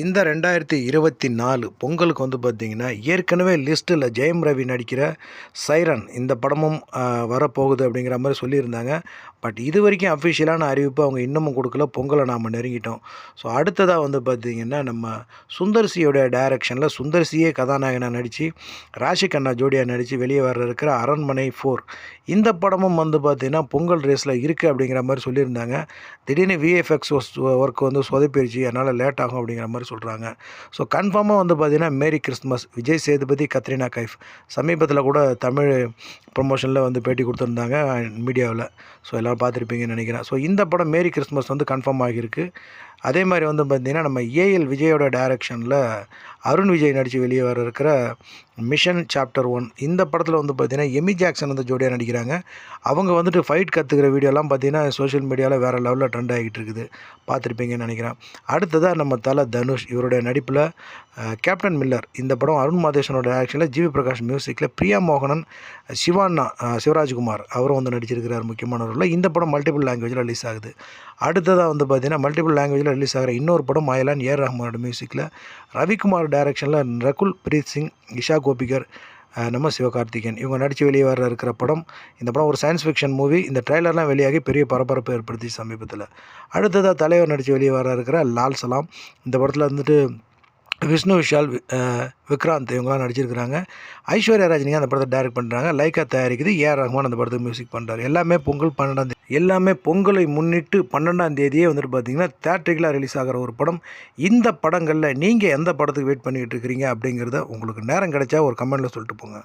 இந்த ரெண்டாயிரத்தி இருபத்தி நாலு பொங்கலுக்கு வந்து பார்த்திங்கன்னா ஏற்கனவே லிஸ்ட்டில் ஜெயம் ரவி நடிக்கிற சைரன் இந்த படமும் வரப்போகுது அப்படிங்கிற மாதிரி சொல்லியிருந்தாங்க. பட் இது வரைக்கும் அஃபிஷியலான அறிவிப்பு அவங்க இன்னமும் கொடுக்கல. பொங்கலை நாம் நெருங்கிட்டோம். ஸோ அடுத்ததாக வந்து பார்த்திங்கன்னா நம்ம சுந்தர்சியோட டைரக்ஷனில் சுந்தர்சியே கதாநாயகனாக நடித்து ராஷி கண்ணா ஜோடியாக நடித்து வெளியே வர இருக்கிற அரண்மனை ஃபோர். இந்த படமும் வந்து பார்த்திங்கன்னா பொங்கல் ரேஸில் இருக்குது அப்படிங்கிற மாதிரி சொல்லியிருந்தாங்க. திடீர்னு விஎஃப்எக்ஸ் ஒர்க் வந்து சொதப்பிடுச்சு அதனால் லேட் ஆகும் அப்படிங்கிற மாதிரி சொல்கிறாங்க ஸோ கன்ஃபார்மாக வந்து பார்த்திங்கன்னா மேரி கிறிஸ்மஸ் விஜய் சேதுபதி கத்ரினா கைஃப். சமீபத்தில் கூட தமிழ் ப்ரொமோஷனில் வந்து பேட்டி கொடுத்துருந்தாங்க மீடியாவில் ஸோ எல்லோரும் பார்த்துருப்பீங்கன்னு நினைக்கிறேன். ஸோ இந்த படம் மேரி கிறிஸ்மஸ் வந்து கன்ஃபார்ம் ஆகியிருக்கு. அதே மாதிரி வந்து பார்த்திங்கன்னா நம்ம ஏஎல் விஜயோட டைரக்ஷனில் அருண் விஜய் நடித்து வெளியே வர இருக்கிற மிஷன் சாப்டர் ஒன் இந்த படத்தில் வந்து பார்த்திங்கன்னா எமி ஜாக்சன் வந்து ஜோடியாக நடிக்கிறாங்க. அவங்க வந்துட்டு ஃபைட் கற்றுக்கிற வீடியோலாம் பார்த்திங்கன்னா சோஷியல் மீடியாவில் வேறு லெவலில் ட்ரெண்ட் ஆகிட்டு இருக்குது. பார்த்துருப்பீங்கன்னு நினைக்கிறேன். அடுத்ததாக நம்ம தலை தனுஷ் இவருடைய நடிப்பில் கேப்டன் மில்லர் இந்த படம் அருண் மாதேஷனோட டைரக்ஷனில் ஜிவி பிரகாஷ் மியூசிக்கில் பிரியா மோகனன் சிவாண்ணா சிவராஜ்குமார் அவரும் வந்து நடிச்சிருக்கிறார் முக்கியமான ரோலில் இந்த படம் மல்டிபிள் லாங்குவேஜில் ரிலீஸ் ஆகுது. அடுத்ததாக வந்து பார்த்திங்கன்னா மல்டிபிள் லாங்குவேஜில் ரிலீஸ் ஆகிற இன்னொரு படம் மாயலான் ஏர் ரஹ்மானோட மியூசிக்கில் ரவிக்குமார் டைரக்ஷனில் ரகுல் பிரீத் சிங் இஷா கோபிகர் நம்ம சிவகார்த்திகேயன். இவங்க நடித்து வெளியே வர இருக்கிற படம். இந்த படம் ஒரு சயின்ஸ் ஃபிக்ஷன் மூவி இந்த ட்ரைலர்லாம் வெளியாகி பெரிய பரபரப்பு ஏற்படுத்தி சமீபத்தில். அடுத்ததாக தலைவர் நடித்து வெளியே வர இருக்கிற லால் சலாம். இந்த படத்தில் வந்துட்டு விஷ்ணு விஷால் விக்ராந்த் இவங்களாம் நடிச்சிருக்கிறாங்க. ஐஸ்வர்யா ராஜினியா அந்த படத்தை டைரக்ட் பண்ணுறாங்க லைக்கா தயாரிக்குது ஏஆர் ரஹ்மான் அந்த படத்துக்கு மியூசிக் பண்ணுறாரு எல்லாமே பொங்கல் பன்னெண்டாம் தேதி எல்லாமே பொங்கலை முன்னிட்டு பன்னெண்டாம் தேதியே வந்துட்டு பார்த்தீங்கன்னா தேட்ரிக்கலாக ரிலீஸ் ஆகிற ஒரு படம். இந்த படங்களில் நீங்கள் எந்த படத்துக்கு வெயிட் பண்ணிக்கிட்டு இருக்கிறீங்க அப்படிங்கிறத உங்களுக்கு நேரம் கிடைச்சா ஒரு கமெண்ட்டில் சொல்லிட்டு போங்க.